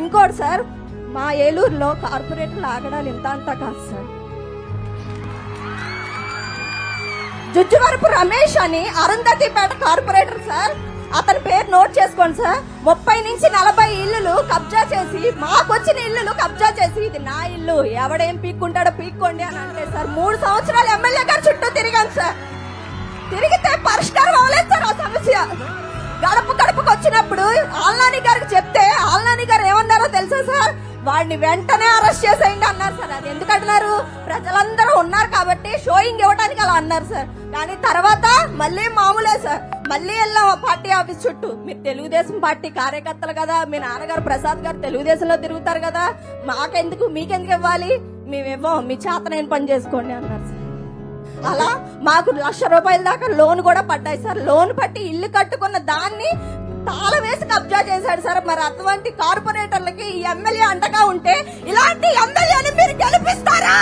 ఇంకోటి సార్ మా ఏలూరులో కార్పొరేటర్లు ఆగడాలు ఇంత అంతా కాదు సార్. జుజ్జువరపు రమేష్ అని అరుంధతిపేట కార్పొరేటర్ సార్. అతని పేరు నోట్ చేసుకోండి సార్. ముప్పై నుంచి నలభై ఇల్లులు కబ్జా చేసి మాకొచ్చిన ఇల్లులు కబ్జా చేసి ఇది నా ఇల్లు. ఎవడేం పీక్కుంటాడో పీక్కోండి అని అంటే సార్ మూడు సంవత్సరాలు ఎమ్మెల్యే గారు చుట్టూ తిరిగాను సార్. తిరిగితే పరిష్కారం అవ్వలేదు సార్ ఆ సమస్య. గడప గడపకు వచ్చినప్పుడు ఆ వాడిని వెంటనే అరెస్ట్ చేసేయండి అన్నారు సార్. అది ఎందుకంటున్నారు? ప్రజలందరూ ఉన్నారు కాబట్టి షోయింగ్ ఇవ్వడానికి అలా అన్నారు సార్. కానీ తర్వాత మళ్ళీ మామూలే సార్. మళ్ళీ వెళ్ళాం ఆ పార్టీ ఆఫీస్ చుట్టూ మీరు తెలుగుదేశం పార్టీ కార్యకర్తలు కదా మీ నాన్నగారు ప్రసాద్ గారు తెలుగుదేశంలో తిరుగుతారు కదా మాకెందుకు మీకెందుకు ఇవ్వాలి? మేమేమో మీ చేత నేను పని చేసుకోండి అన్నారు సార్. అలా మాకు లక్ష రూపాయల దాకా లోన్ కూడా పడ్డాయి సార్. లోన్ పట్టి ఇల్లు కట్టుకున్న దాన్ని తాళ వేసి కబ్జా చేశాడు సార్. మరి అటువంటి కార్పొరేటర్లకి ఈ ఎమ్మెల్యే అండగా ఉంటే ఇలాంటి ఎమ్మెల్యేని మీరు గెలిపిస్తారా?